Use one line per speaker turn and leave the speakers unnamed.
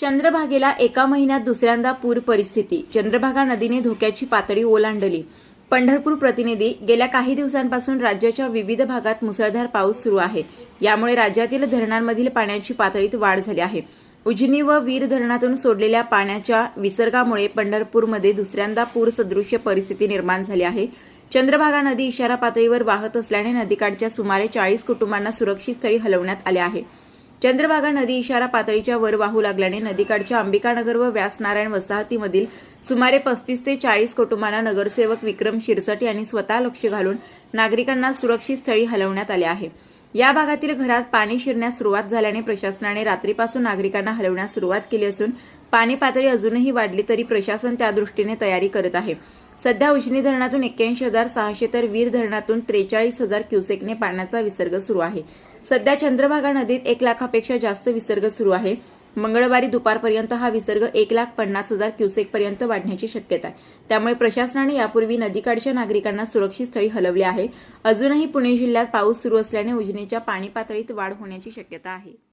चंद्रभागेला एका महिन्यात दुसऱ्यांदा पूर परिस्थिती. चंद्रभागा नदीने धोक्याची पातळी ओलांडली. पंढरपूर प्रतिनिधी गेल्या काही दिवसांपासून राज्याच्या विविध भागात मुसळधार पाऊस सुरू आहे. यामुळे राज्यातील धरणांमधील पाण्याची पातळीत वाढ झाली आहे. उजनी व वीर धरणातून सोडलेल्या पाण्याच्या विसर्गामुळे पंढरपूरमध्ये दुसऱ्यांदा पूरसदृश्य परिस्थिती निर्माण झाली आहे. चंद्रभागा नदी इशारा पातळीवर वाहत असल्याने नदीकाठच्या सुमारे चाळीस कुटुंबांना सुरक्षित स्थळी हलवण्यात आले आहे. चंद्रभागा नदी इशारा पातळीच्या वर वाहू लागल्याने नदीकाठच्या अंबिकानगर व व्यासनारायण वसाहतीमधील सुमारे पस्तीस ते चाळीस कुटुंबांना नगरसेवक विक्रम शिरसट यांनी स्वतः लक्ष घालून नागरिकांना सुरक्षित स्थळी हलवण्यात आले आहे. या भागातील घरात पाणी शिरण्यास सुरुवात झाल्याने प्रशासनाने रात्रीपासून नागरिकांना हलवण्यास सुरुवात केली असून पाणी पातळी अजूनही वाढली तरी प्रशासन त्या दृष्टीने तयारी करत आहे. सध्या उजनी धरणातून एक्क्याऐंशी हजार सहाशे तर वीर धरणातून त्रेचाळीस हजार क्युसेकने पाण्याचा विसर्ग सुरू आहे. सध्या चंद्रभागा नदीत एक लाखापेक्षा जास्त विसर्ग सुरू आहे. मंगळवारी दुपारपर्यंत हा विसर्ग एक लाख पन्नास हजार क्युसेक पर्यंत वाढण्याची शक्यता आहे. त्यामुळे प्रशासनाने यापूर्वी नदीकाठच्या नागरिकांना सुरक्षित स्थळी हलवले आहे. अजूनही पुणे जिल्ह्यात पाऊस सुरू असल्याने उजनीच्या पाणी पातळीत वाढ होण्याची शक्यता आहे.